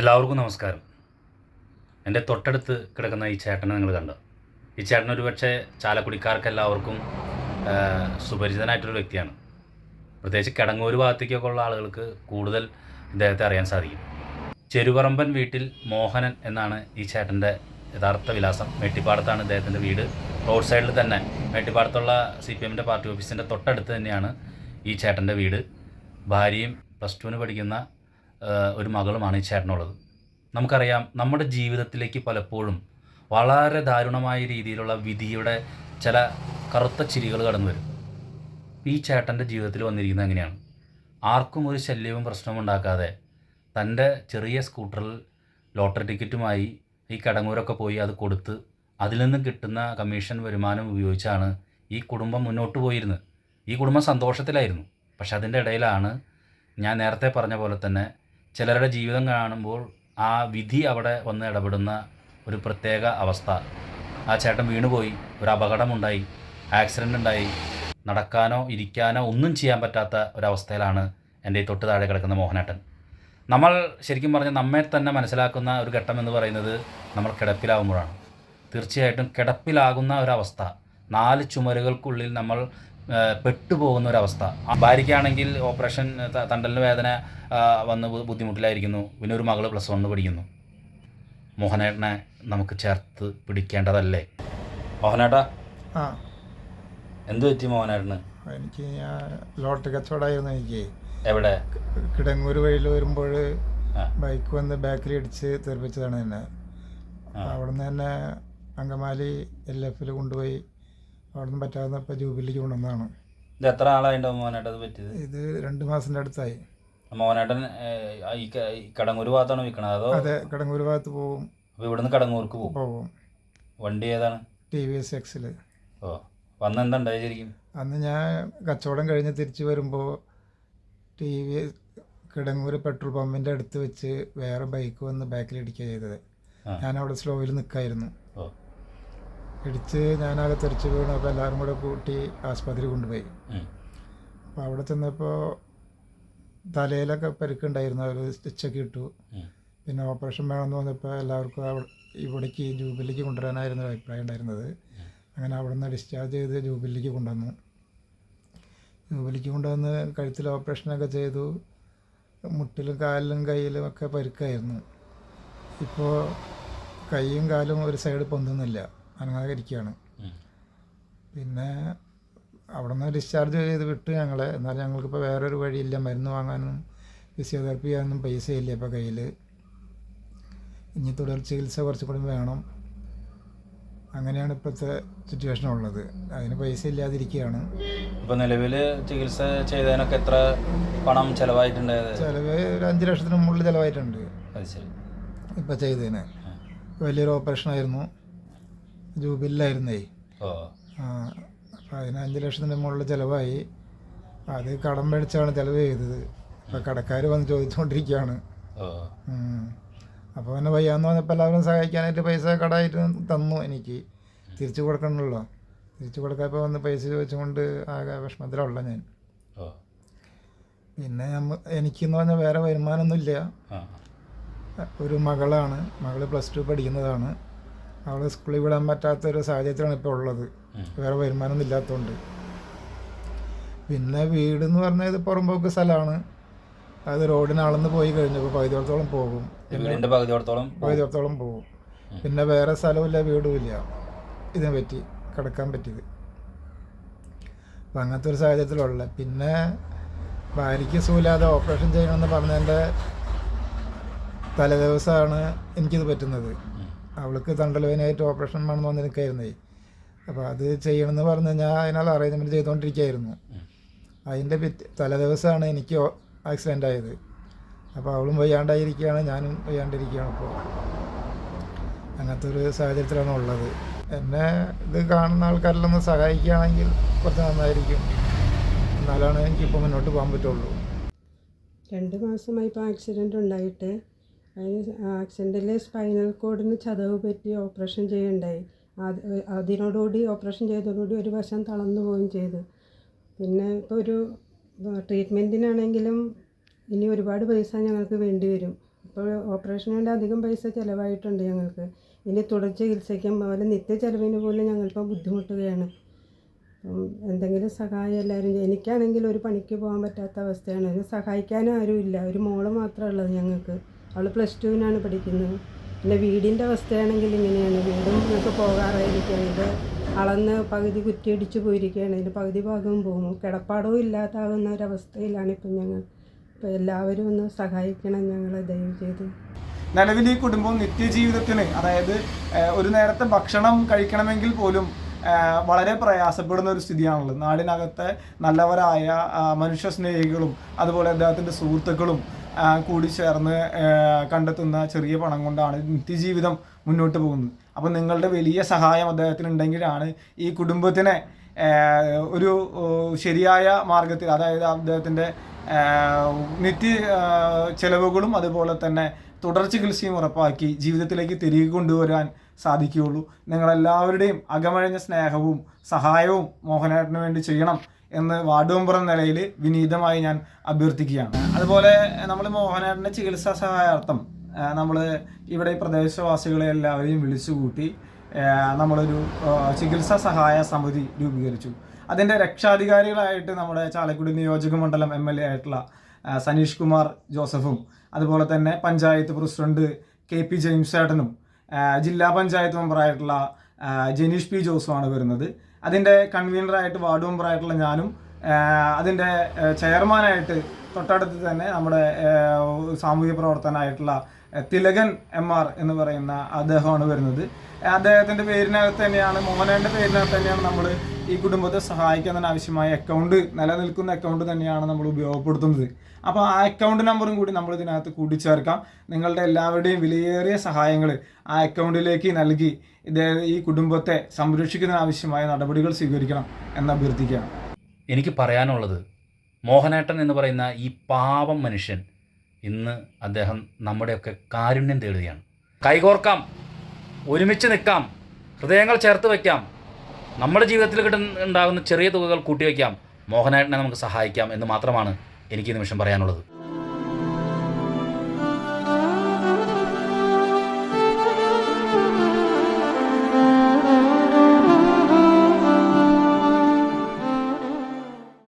എല്ലാവർക്കും നമസ്കാരം. എന്റെ തൊട്ടടുത്ത് കിടക്കുന്ന ഈ ചേട്ടനെ നിങ്ങൾ കണ്ടോ? ഈ ചേട്ടൻ ഒരുപക്ഷെ ചാലക്കുടിക്കാർക്ക് എല്ലാവർക്കും സുപരിചിതനായിട്ടൊരു വ്യക്തിയാണ്. പ്രത്യേകിച്ച് കിടങ്ങൂർ ഭാഗത്തേക്കൊക്കെ ഉള്ള ആളുകൾക്ക് കൂടുതൽ ഇദ്ദേഹത്തെ അറിയാൻ സാധിക്കും. ചെരുപറമ്പൻ വീട്ടിൽ മോഹനൻ എന്നാണ് ഈ ചേട്ടന്റെ യഥാർത്ഥ വിലാസം. മേട്ടിപ്പാടത്താണ് ഇദ്ദേഹത്തിന്റെ വീട്. റോഡ് സൈഡിൽ തന്നെ മേട്ടിപ്പാടത്തുള്ള സി പി എമ്മിന്റെ പാർട്ടി ഓഫീസിന്റെ തൊട്ടടുത്ത് തന്നെയാണ് ഈ ചേട്ടന്റെ വീട്. ഭാര്യയും പ്ലസ് ടുവിന് പഠിക്കുന്ന ഒരു മകളുമാണ് ഈ ചേട്ടനുള്ളത്. നമുക്കറിയാം നമ്മുടെ ജീവിതത്തിലേക്ക് പലപ്പോഴും വളരെ ദാരുണമായ രീതിയിലുള്ള വിധിയുടെ ചില കറുത്ത ചിരികൾ കടന്നു വരും. ഈ ചേട്ടന്റെ ജീവിതത്തിൽ വന്നിരിക്കുന്നത് എങ്ങനെയാണ്? ആർക്കും ഒരു ശല്യവും പ്രശ്നവും ഉണ്ടാക്കാതെ തന്റെ ചെറിയ സ്കൂട്ടറിൽ ലോട്ടറി ടിക്കറ്റുമായി ഈ കടങ്ങൂരൊക്കെ പോയി അത് കൊടുത്ത് അതിൽ നിന്ന് കിട്ടുന്ന കമ്മീഷൻ വരുമാനം ഉപയോഗിച്ചാണ് ഈ കുടുംബം മുന്നോട്ട് പോയിരുന്നത്. ഈ കുടുംബം സന്തോഷത്തിലായിരുന്നു. പക്ഷെ അതിന്റെ ഇടയിലാണ് ഞാൻ നേരത്തെ പറഞ്ഞ പോലെ തന്നെ ചിലരുടെ ജീവിതം കാണുമ്പോൾ ആ വിധി അവിടെ വന്ന് ഇടപെടുന്ന ഒരു പ്രത്യേക അവസ്ഥ. ആ ചേട്ടൻ വീണുപോയി ഒരു അപകടമുണ്ടായി ആക്സിഡന്റ് ഉണ്ടായി നടക്കാനോ ഇരിക്കാനോ ഒന്നും ചെയ്യാൻ പറ്റാത്ത ഒരവസ്ഥയിലാണ് എന്റെ ഈ തൊട്ട് താഴെ കിടക്കുന്ന മോഹനേട്ടൻ. നമ്മൾ ശരിക്കും പറഞ്ഞാൽ നമ്മെ തന്നെ മനസ്സിലാക്കുന്ന ഒരു ഘട്ടം എന്ന് പറയുന്നത് നമ്മൾ കിടപ്പിലാകുമ്പോഴാണ് തീർച്ചയായിട്ടും കിടപ്പിലാകുന്ന ഒരവസ്ഥ നാല് ചുമരുകൾക്കുള്ളിൽ നമ്മൾ പെട്ടുപോകുന്ന ഒരവസ്ഥ ഭാര്യയ്ക്കാണെങ്കിൽ ഓപ്പറേഷൻ തണ്ടലിന് വേദന വന്ന് ബുദ്ധിമുട്ടിലായിരിക്കുന്നു. പിന്നെ ഒരു മകൾ പ്ലസ് വണ്ണ് പഠിക്കുന്നു. മോഹനേട്ടനെ നമുക്ക് ചേർത്ത് പിടിക്കേണ്ടതല്ലേ? മോഹനേട്ടാ? എന്ത് പറ്റി മോഹനേട്ടന്? എനിക്ക് ഞാൻ ലോട്ടറി കച്ചവടമായിരുന്നു എനിക്ക്. എവിടെ? കിടങ്ങൂർ വഴിയിൽ വരുമ്പോൾ ബൈക്ക് വന്ന് ബാക്കിൽ ഇടിച്ച് തെറിപ്പിച്ചതാണ് എന്നെ. ആ. അവിടെ നിന്ന് തന്നെ അങ്കമാലി എൽ എഫിൽ കൊണ്ടുപോയി. അവിടെ നിന്ന് പറ്റാതെ ഇപ്പോൾ ജൂബിലിക്ക് കൊണ്ടുവന്നതാണ് ഇത് എത്ര ആളായിട്ട് മോഹനേട്ടൻ അത് പറ്റിയത്? ഇത് രണ്ട് മാസത്തിന്റെ അടുത്തായി. മോഹനേട്ടൻ ഏഹ്, ഈ ക- ഈ കടങ്ങൂർ ഭാഗത്താണ് വിൽക്കണത് അതോ? അതെ കടങ്ങൂർ ഭാഗത്ത് പോകും അപ്പോൾ ഇവിടുന്ന് കടങ്ങൂർക്ക് പോകും പോകും വണ്ടി ഏതാണ്? ടി വി എസ് എക്സിൽ ഓ വന്ന് എന്താ ശരിക്കും? അന്ന് ഞാൻ കച്ചവടം കഴിഞ്ഞ് തിരിച്ച് വരുമ്പോൾ ടി വി കിടങ്ങൂർ പെട്രോൾ പമ്പിന്റെ അടുത്ത് വെച്ച് വേറെ ബൈക്ക് വന്ന് ബാക്കിൽ ഇടിക്കുക ചെയ്തത്. ആ. ഞാൻ അവിടെ സ്ലോയിൽ നിൽക്കായിരുന്നു ഓ. ഇടിച്ച് ഞാനാകെ തെറിച്ച് വീണു അപ്പോൾ എല്ലാവരും കൂടെ കൂട്ടി ആസ്പത്രി കൊണ്ടുപോയി. അപ്പോൾ അവിടെ ചെന്നപ്പോൾ തലയിലൊക്കെ പരിക്കുണ്ടായിരുന്നു. അവർ സ്റ്റിച്ചൊക്കെ ഇട്ടു. പിന്നെ ഓപ്പറേഷൻ വേണമെന്ന് വന്നപ്പോൾ എല്ലാവർക്കും അവിടെ ഇവിടേക്ക് ജൂബിലിക്ക് കൊണ്ടുവരാനായിരുന്നു അഭിപ്രായം ഉണ്ടായിരുന്നത്. അങ്ങനെ അവിടെ നിന്ന് ഡിസ്ചാർജ് ചെയ്ത് ജൂബിലിക്ക് കൊണ്ടുവന്നു. ജൂബിലിക്ക് കൊണ്ടുവന്ന് കഴുത്തിൽ ഓപ്പറേഷനൊക്കെ ചെയ്തു. മുട്ടിലും കാലിലും കയ്യിലും ഒക്കെ പരിക്കായിരുന്നു. ഇപ്പോൾ കൈയും കാലും ഒരു സൈഡ് പൊന്തുന്നില്ല. അങ്ങനെ ഇരിക്കുകയാണ് പിന്നെ അവിടെ നിന്ന് ഡിസ്ചാർജ് ചെയ്ത് വിട്ട് ഞങ്ങളെ എന്നാലും ഞങ്ങൾക്കിപ്പോൾ വേറൊരു വഴിയില്ല. മരുന്ന് വാങ്ങാനും ഫിസിയോതെറപ്പി ചെയ്യാനൊന്നും പൈസ ഇല്ല ഇപ്പോൾ കയ്യിൽ ഇനി തുടർ ചികിത്സ കുറച്ചും കൂടി വേണം. അങ്ങനെയാണ് ഇപ്പോഴത്തെ സിറ്റുവേഷൻ ഉള്ളത്. അതിന് പൈസ ഇല്ലാതിരിക്കുകയാണ്. ഇപ്പോൾ നിലവിൽ ചികിത്സ ചെയ്തതിനൊക്കെ എത്ര പണം ചിലവായിട്ടുണ്ട്? ചിലവ് ഒരു അഞ്ച് ലക്ഷത്തിന് മുകളിൽ ചിലവായിട്ടുണ്ട്. അത് ശരി. ഇപ്പോൾ ചെയ്തതിന്. വലിയൊരു ഓപ്പറേഷൻ ആയിരുന്നു. ജൂബിലായിരുന്നേ ഓ അപ്പോൾ അതിന് അഞ്ച് ലക്ഷത്തിന്റെ മുകളിൽ ചിലവായി. അത് കടം മേടിച്ചാണ് ചിലവ് ചെയ്തത്. അപ്പം കടക്കാർ വന്ന് ചോദിച്ചുകൊണ്ടിരിക്കുകയാണ് അപ്പോൾ പിന്നെ വയ്യാന്ന് പറഞ്ഞപ്പോൾ എല്ലാവരും സഹായിക്കാനായിട്ട് പൈസ കടമായിട്ട് തന്നു എനിക്ക്. തിരിച്ചു കൊടുക്കണമല്ലോ തിരിച്ചു കൊടുക്കാപ്പോൾ വന്ന് പൈസ ചോദിച്ചുകൊണ്ട് ആകെ വിഷമത്തിലുള്ള ഞാൻ. പിന്നെ നമ്മ എനിക്കെന്ന് പറഞ്ഞാൽ വേറെ വരുമാനമൊന്നുമില്ല ഒരു മകളാണ്. മകൾ പ്ലസ് ടു പഠിക്കുന്നതാണ്. അവൾ സ്കൂളിൽ വിടാൻ പറ്റാത്തൊരു സാഹചര്യത്തിലാണ് ഇപ്പോൾ ഉള്ളത്. വേറെ വരുമാനമൊന്നും ഇല്ലാത്തതുകൊണ്ട് പിന്നെ വീട് എന്ന് പറഞ്ഞാൽ ഇത് പുറമ്പോക്ക് സ്ഥലമാണ്. അത് റോഡിന് അളന്ന് പോയി കഴിഞ്ഞപ്പോൾ പകുതിയോളത്തോളം പോകും. വീടിന്റെ പകുതിയോടത്തോളം പകുതിയോളത്തോളം പോകും. പിന്നെ വേറെ സ്ഥലമില്ല വീടുമില്ല. ഇതിനെ പറ്റി കിടക്കാൻ പറ്റിയത്. അപ്പം അങ്ങനത്തെ ഒരു സാഹചര്യത്തിലുള്ള പിന്നെ ഭാര്യയ്ക്ക് സുഖമില്ലാതെ ഓപ്പറേഷൻ ചെയ്യണമെന്ന് പറഞ്ഞതിന്റെ തലേദിവസമാണ് എനിക്കിത് പറ്റുന്നത്. അവൾക്ക് തണ്ടലുവേനായിട്ട് ഓപ്പറേഷൻ വേണമെന്ന് വന്നിരിക്കായിരുന്നേ. അപ്പോൾ അത് ചെയ്യണമെന്ന് പറഞ്ഞ് ഞാൻ അതിനുള്ള അറേഞ്ച്മെന്റ് ചെയ്തുകൊണ്ടിരിക്കുകയായിരുന്നു അതിന്റെ പിറ്റ് തലേദിവസമാണ് എനിക്ക് ആക്സിഡന്റ് ആയത്. അപ്പോൾ അവളും വയ്യാണ്ടായിരിക്കുകയാണ് ഞാനും വയ്യാണ്ടിരിക്കുകയാണ് ഇപ്പോൾ അങ്ങനത്തെ ഒരു സാഹചര്യത്തിലാണ് ഉള്ളത്. എന്നെ ഇത് കാണുന്ന ആൾക്കാരിലൊന്ന് സഹായിക്കുകയാണെങ്കിൽ കുറച്ച് നന്നായിരിക്കും. എന്നാലാണ് എനിക്കിപ്പോൾ മുന്നോട്ട് പോകാൻ പറ്റുള്ളൂ. രണ്ട് മാസമായി ഇപ്പോൾ ആക്സിഡന്റ് ഉണ്ടായിട്ട് അതിന് ആക്സിഡന്റിൽ സ്പൈനൽ കോഡിന് ചതവ് പറ്റി ഓപ്പറേഷൻ ചെയ്യണ്ടായി. അത് അതിനോടുകൂടി ഓപ്പറേഷൻ ചെയ്തതോടുകൂടി ഒരു വശം തളർന്നു പോവുകയും ചെയ്തു. പിന്നെ ഇപ്പോൾ ഒരു ട്രീറ്റ്മെന്റിനാണെങ്കിലും ഇനി ഒരുപാട് പൈസ ഞങ്ങൾക്ക് വേണ്ടി വരും. ഇപ്പോൾ ഓപ്പറേഷന് വേണ്ടി അധികം പൈസ ചിലവായിട്ടുണ്ട് ഞങ്ങൾക്ക്. ഇനി തുടർ ചികിത്സയ്ക്കും അതുപോലെ നിത്യ ചിലവിന് പോലും ഞങ്ങളിപ്പോൾ ബുദ്ധിമുട്ടുകയാണ്. എന്തെങ്കിലും സഹായം എല്ലാവരും എനിക്കാണെങ്കിൽ ഒരു പണിക്ക് പോകാൻ പറ്റാത്ത അവസ്ഥയാണ്. അതിന് സഹായിക്കാനും ആരുമില്ല. ഒരു മോൾ മാത്രമേ ഉള്ളത് ഞങ്ങൾക്ക്. അവൾ പ്ലസ് ടുവിനാണ് പഠിക്കുന്നത്. പിന്നെ വീടിന്റെ അവസ്ഥയാണെങ്കിൽ ഇങ്ങനെയാണ്. വീടും ഒക്കെ പോകാറായിരിക്കും. ഇത് അളന്ന് പകുതി കുറ്റിയടിച്ച് പോയിരിക്കുകയാണ്. ഇതിന്റെ പകുതി ഭാഗവും പോകും കിടപ്പാടവും ഇല്ലാതാകുന്ന ഒരവസ്ഥയിലാണ് ഇപ്പം ഞങ്ങൾ. അപ്പോൾ എല്ലാവരും ഒന്ന് സഹായിക്കണം ഞങ്ങളെ ദയവ് ചെയ്ത്. നിലവിൽ ഈ കുടുംബം നിത്യജീവിതത്തിന് അതായത് ഒരു നേരത്തെ ഭക്ഷണം കഴിക്കണമെങ്കിൽ പോലും വളരെ പ്രയാസപ്പെടുന്ന ഒരു സ്ഥിതിയാണുള്ളത്. നാടിനകത്തെ നല്ലവരായ മനുഷ്യ സ്നേഹികളും അതുപോലെ അദ്ദേഹത്തിന്റെ സുഹൃത്തുക്കളും കൂടി ചേർന്ന് കണ്ടെത്തുന്ന ചെറിയ പണം കൊണ്ടാണ് നിത്യജീവിതം മുന്നോട്ട് പോകുന്നത്. അപ്പം നിങ്ങളുടെ വലിയ സഹായം അദ്ദേഹത്തിന് ഉണ്ടെങ്കിലാണ് ഈ കുടുംബത്തിനെ ഒരു ശരിയായ മാർഗത്തിൽ അതായത് അദ്ദേഹത്തിന്റെ നിത്യ ചെലവുകളും അതുപോലെ തന്നെ തുടർ ചികിത്സയും ഉറപ്പാക്കി ജീവിതത്തിലേക്ക് തിരികെ കൊണ്ടുവരാൻ സാധിക്കുകയുള്ളൂ. നിങ്ങളെല്ലാവരുടെയും അകമഴിഞ്ഞ സ്നേഹവും സഹായവും മോഹനേട്ടന് വേണ്ടി ചെയ്യണം. എന്ന് വാർഡ് മെമ്പർ എന്ന നിലയിൽ വിനീതമായി ഞാൻ അഭ്യർത്ഥിക്കുകയാണ്. അതുപോലെ നമ്മൾ മോഹനേട്ടന്റെ ചികിത്സാ സഹായാർത്ഥം നമ്മൾ ഇവിടെ പ്രദേശവാസികളെ എല്ലാവരെയും വിളിച്ചുകൂട്ടി നമ്മളൊരു ചികിത്സാ സഹായ സമിതി രൂപീകരിച്ചു. അതിന്റെ രക്ഷാധികാരികളായിട്ട് നമ്മുടെ ചാലക്കുടി നിയോജക മണ്ഡലം എം എൽ എ ആയിട്ടുള്ള സനീഷ് കുമാർ ജോസഫും അതുപോലെ തന്നെ panchayat president K P James ചേട്ടനും ജില്ലാ പഞ്ചായത്ത് മെമ്പറായിട്ടുള്ള ജനീഷ് പി ജോസുമാണ് വരുന്നത്. അതിന്റെ കൺവീനറായിട്ട് വാർഡ് മെമ്പറായിട്ടുള്ള ഞാനും അതിന്റെ ചെയർമാനായിട്ട് തൊട്ടടുത്ത് തന്നെ നമ്മുടെ സാമൂഹ്യ പ്രവർത്തനമായിട്ടുള്ള തിലകൻ എം ആർ എന്ന് പറയുന്ന അദ്ദേഹമാണ് വരുന്നത്. അദ്ദേഹത്തിന്റെ പേരിനകത്ത് തന്നെയാണ് മോഹനന്റെ പേരിനകത്ത് തന്നെയാണ് നമ്മൾ ഈ കുടുംബത്തെ സഹായിക്കാൻ തന്നെ ആവശ്യമായ അക്കൗണ്ട് നിലനിൽക്കുന്ന അക്കൗണ്ട് തന്നെയാണ് നമ്മൾ ഉപയോഗപ്പെടുത്തുന്നത്. അപ്പോൾ ആ അക്കൗണ്ട് നമ്പറും കൂടി നമ്മൾ ഇതിനകത്ത് കൂട്ടിച്ചേർക്കാം. നിങ്ങളുടെ എല്ലാവരുടെയും വിലയേറിയ സഹായങ്ങൾ ആ അക്കൗണ്ടിലേക്ക് നൽകി ഇതേ ഈ കുടുംബത്തെ സംരക്ഷിക്കുന്നതിന് ആവശ്യമായ നടപടികൾ സ്വീകരിക്കണം എന്ന് അഭ്യർത്ഥിക്കുകയാണ്. എനിക്ക് പറയാനുള്ളത് മോഹനേട്ടൻ എന്ന് പറയുന്ന ഈ പാവം മനുഷ്യൻ ഇന്ന് അദ്ദേഹം നമ്മുടെയൊക്കെ കാരുണ്യം തേടുകയാണ്. കൈകോർക്കാം ഒരുമിച്ച് നിൽക്കാം ഹൃദയങ്ങൾ ചേർത്ത് വയ്ക്കാം. നമ്മുടെ ജീവിതത്തിൽ കിട്ടുന്ന ഉണ്ടാകുന്ന ചെറിയ തുകകൾ കൂട്ടിവെക്കാം മോഹനേട്ടനെ നമുക്ക് സഹായിക്കാം എന്ന് മാത്രമാണ് എനിക്ക് ഈ നിമിഷം പറയാനുള്ളത്.